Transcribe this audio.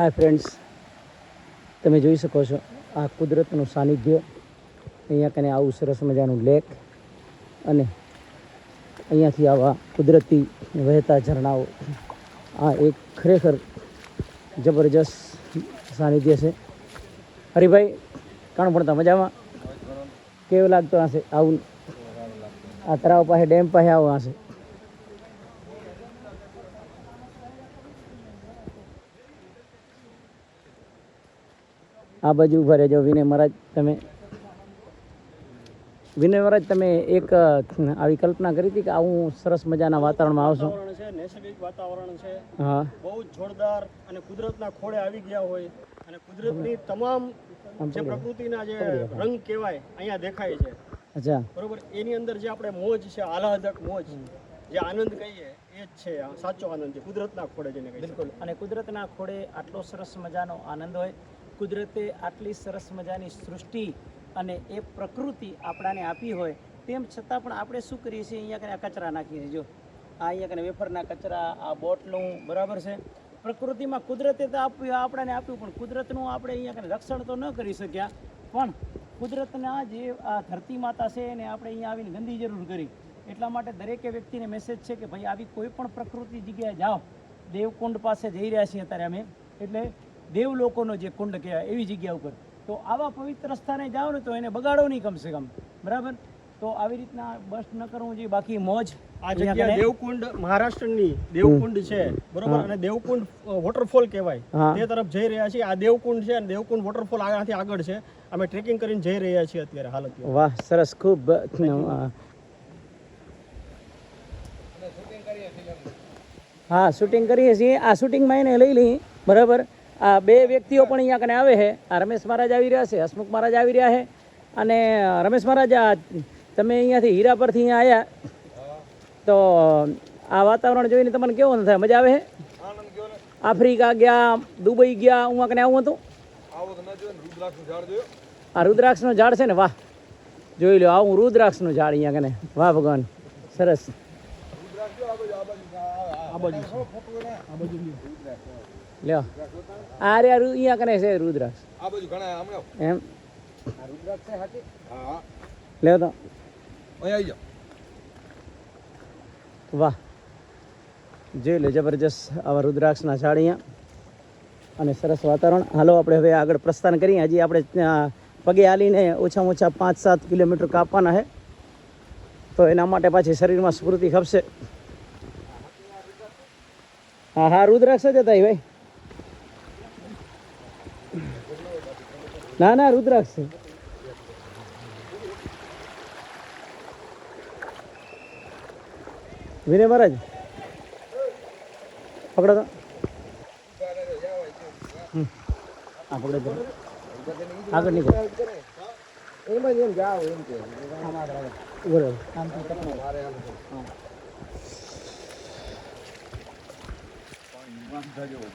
Hi friends તમે જોઈ શકો છો આ કુદરતનું સાનિધ્ય. અહીંયા કને આવું સરસ મજાનું લેક અને અહીંયાથી આવા કુદરતી વહેતા ઝરણાઓ. આ એક ખરેખર જબરજસ્ત સાનિધ્ય છે. હરિભાઈ, કાણ ભણતા મજામાં? કેવું લાગતું હશે આવું? આ તળાવ પાસે, ડેમ પાસે આવો હશે? આ બાજુ ઊભા રહેજો. વિનય મહારાજ તમે વિનય મહારાજ તમે એક આવી કલ્પના કરી હતી કે આવું સરસ મજાના વાતાવરણમાં આવશો? છે નૈસર્ગિક વાતાવરણ છે. હા. બહુ જોરદાર અને કુદરતના ખોળે આવી ગયા હોય. અને કુદરતની તમામ જે પ્રકૃતિના જે રંગ કહેવાય અહીંયા દેખાય છે. અચ્છા. બરોબર? એની અંદર જે આપણે મોજ છે આહલાદક મોજ જે આનંદ કહીએ એ જ છે સાચો આનંદ છે કુદરતના ખોળે જેને બિલકુલ. અને કુદરતના ખોળે આટલો સરસ મજાનો આનંદ હોય કુદરતે આટલી સરસ મજાની સૃષ્ટિ અને એ પ્રકૃતિ આપણાને આપી હોય, તેમ છતાં પણ આપણે શું કરીએ છીએ? અહીંયા કને કચરા નાખીએ છીએ, જો. આ અહીંયા કને વેફરના કચરા, આ બોટલું, બરાબર છે? પ્રકૃતિમાં કુદરતે તો આપ્યું આપણાને આપ્યું, પણ કુદરતનું આપણે અહીંયા કને રક્ષણ તો ન કરી શક્યા. પણ કુદરતના જે આ ધરતી માતા છે એને આપણે અહીંયા આવીને ગંદી જરૂર કરી. એટલા માટે દરેકે વ્યક્તિને મેસેજ છે કે, ભાઈ, આવી કોઈ પણ પ્રકૃતિ જગ્યાએ જાઓ. દેવકુંડ પાસે જઈ રહ્યા છીએ અત્યારે અમે. એટલે દેવ લોકોનો જે કુંડ કહેવાય એવી જગ્યા ઉપર તો આવા પવિત્ર સ્થાને જાઓ ને તો એને બગાડો નહીં કમસે કમ. બરાબર? તો આવી રીતના બસ ન કરવું જોઈએ બાકી મોજ. આ જગ્યા દેવકુંડ મહારાષ્ટ્રની દેવકુંડ છે. બરોબર? અને દેવકુંડ વોટરફોલ કહેવાય. તે તરફ જઈ રહ્યા છીએ. આ દેવકુંડ છે અને દેવકુંડ વોટરફોલ આનાથી આગળ છે. અમે ટ્રેકિંગ કરીને જઈ રહ્યા છીએ અત્યારે હાલ અત્યારે વાહ સરસ ખૂબ હા શૂટિંગ કરીએ છીએ. આ શૂટિંગમાં એને લઈ લઈ બરાબર? આ બે વ્યક્તિઓ પણ અહીંયા કને આવે છે. આ રમેશ મહારાજ આવી રહ્યા છે, હસમુખ મહારાજ આવી રહ્યા છે અને રમેશ મહારાજ તમે અહીંયાથી હીરા પરથી અહીંયા આવ્યા તો આ વાતાવરણ જોઈને તમને કેવું થાય મજા આવે છે? આફ્રિકા ગયા, દુબઈ ગયા, હું કને આવું હતું? આ રુદ્રાક્ષનું ઝાડ છે ને, વાહ. જોઈ લો આવું રુદ્રાક્ષનું ઝાડ અહીંયા કને વાહ ભગવાન, સરસ. આ રે આ રુ- અહીંયા કને છે રુદ્રાક્ષ? આ બાજુ ઘણા હમણાં એમ? હા. લ્યો તો. અહીં આવી જાઓ. વાહ. જોઈ લો જબરજસ્ત આવા રુદ્રાક્ષના ઝાડ અહીંયા. અને સરસ વાતાવરણ. હાલો આપણે હવે આગળ પ્રસ્થાન કરીએ. હજી આપણે ત્યાં પગે હાલીને ઓછામાં ઓછા પાંચ સાત કિલોમીટર કાપવાના છે. તો એના માટે પાછી શરીરમાં સ્ફૂર્તિ ખપશે. હા હા રુદ્રાક્ષ જ હતા ભાઈ. ના ના રુદ્રાક્ષ છે. વિનય મહારાજ પકડો તો. હા પકડો આગળ નીકળો. એમાં જેમ જાઓ એમ કે હા.